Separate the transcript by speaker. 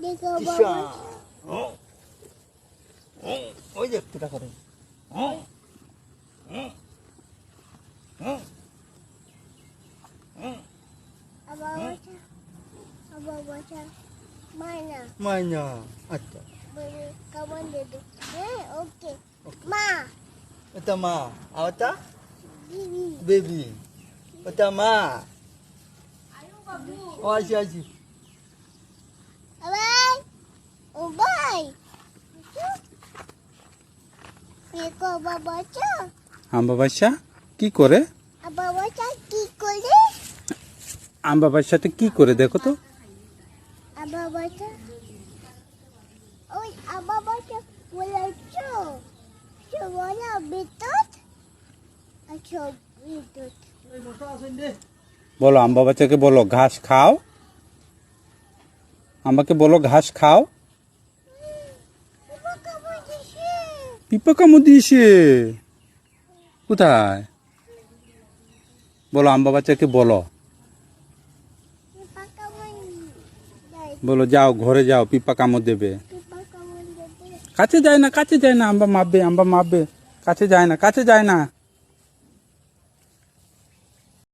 Speaker 1: দেখো
Speaker 2: ইসা
Speaker 1: বাবা
Speaker 2: ও ও ওই যে একটুটা করে ও ও ও ও
Speaker 1: আবার বাচ্চা আবার বাচ্চা মায়না
Speaker 2: মাইনা আচ্ছা
Speaker 1: বলে কেমন দেবে হ্যাঁ ওকে মা
Speaker 2: এটা মা আর ওটা
Speaker 1: দিদি
Speaker 2: বেবি ওটা মা ও আসি আসি
Speaker 3: আম্বা বাচ্চা কি করে? আম্বা বাচ্চাটা কি করে দেখো তো।
Speaker 1: বলো
Speaker 3: আম্বা বাচ্চাকে বলো ঘাস খাও। আমাকে বলো ঘাস খাও। পিপা কামড় দিয়েছে কোথায়? বলো আম্বা বাচ্চাকে বলো। বলো যাও ঘরে যাও পিপা কামড় দেবে
Speaker 1: দেবে।
Speaker 3: কাছে যায় না কাছে যায় না আম্বা মাপবে আম্বা মাপবে। কাছে যায় না কাছে যায় না।